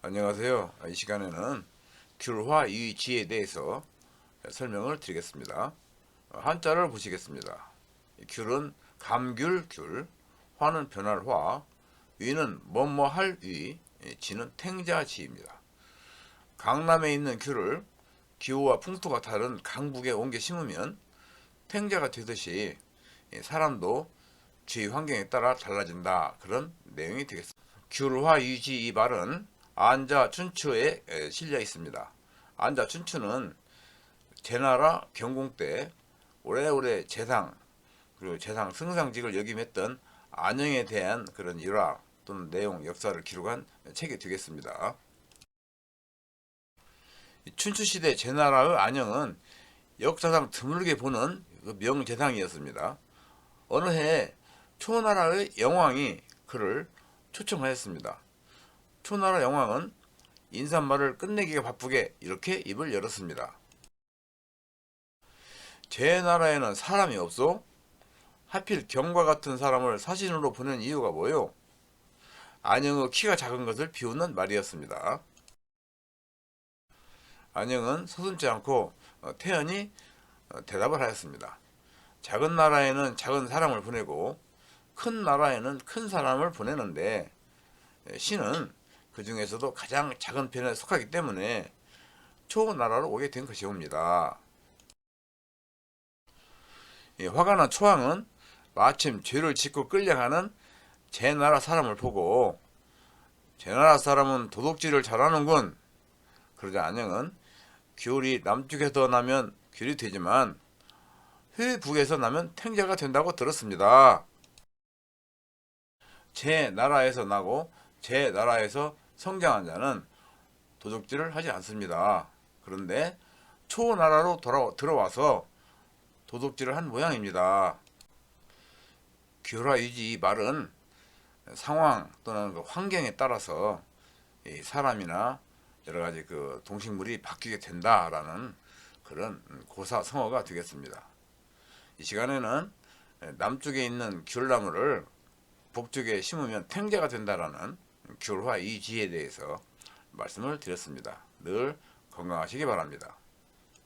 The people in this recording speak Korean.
안녕하세요. 이 시간에는 귤화 유지에 대해서 설명을 드리겠습니다. 한자를 보시겠습니다. 귤은 감귤 귤, 화는 변할 화, 위는 뭐뭐 할 위, 지는 탱자지입니다. 강남에 있는 귤을 기후와 풍토가 다른 강북에 옮겨 심으면 탱자가 되듯이 사람도 주위 환경에 따라 달라진다 그런 내용이 되겠습니다. 귤화 유지 이 말은 안자 춘추에 에, 실려 있습니다. 안자 춘추는 제나라 경공 때 오래오래 재상 그리고 재상 승상직을 역임했던 안영에 대한 그런 일화 또는 내용 역사를 기록한 책이 되겠습니다. 이 춘추시대 제나라의 안영은 역사상 드물게 보는 그 명재상이었습니다. 어느 해 초나라의 영왕이 그를 초청하였습니다. 초나라 영왕은 인사말을 끝내기가 바쁘게 이렇게 입을 열었습니다. 제 나라에는 사람이 없어? 하필 경과 같은 사람을 사신으로 보낸 이유가 뭐요? 안영의 키가 작은 것을 비웃는 말이었습니다. 안영은 서슴지 않고 어, 태연히 어, 대답을 하였습니다. 작은 나라에는 작은 사람을 보내고 큰 나라에는 큰 사람을 보내는데 에, 신은 그 중에서도 가장 작은 편에 속하기 때문에 초나라로 오게 된 것이옵니다. 이 화가 난 초왕은 마침 죄를 짓고 끌려가는 제 나라 사람을 보고 제 나라 사람은 도둑질을 잘하는군. 그러자 안영은 귤이 남쪽에서 나면 귤이 되지만 회 북에서 나면 탱자가 된다고 들었습니다. 제 나라에서 나고 제 나라에서 성장한 자는 도둑질을 하지 않습니다. 그런데 초나라로 돌아 들어와서 도둑질을 한 모양입니다. 교라유지 이 말은 상황 또는 그 환경에 따라서 이 사람이나 여러 가지 그 동식물이 바뀌게 된다라는 그런 고사 성어가 되겠습니다. 이 시간에는 남쪽에 있는 귤나무를 북쪽에 심으면 탱자가 된다라는 귤화 이지에 대해서 말씀을 드렸습니다. 늘 건강하시기 바랍니다.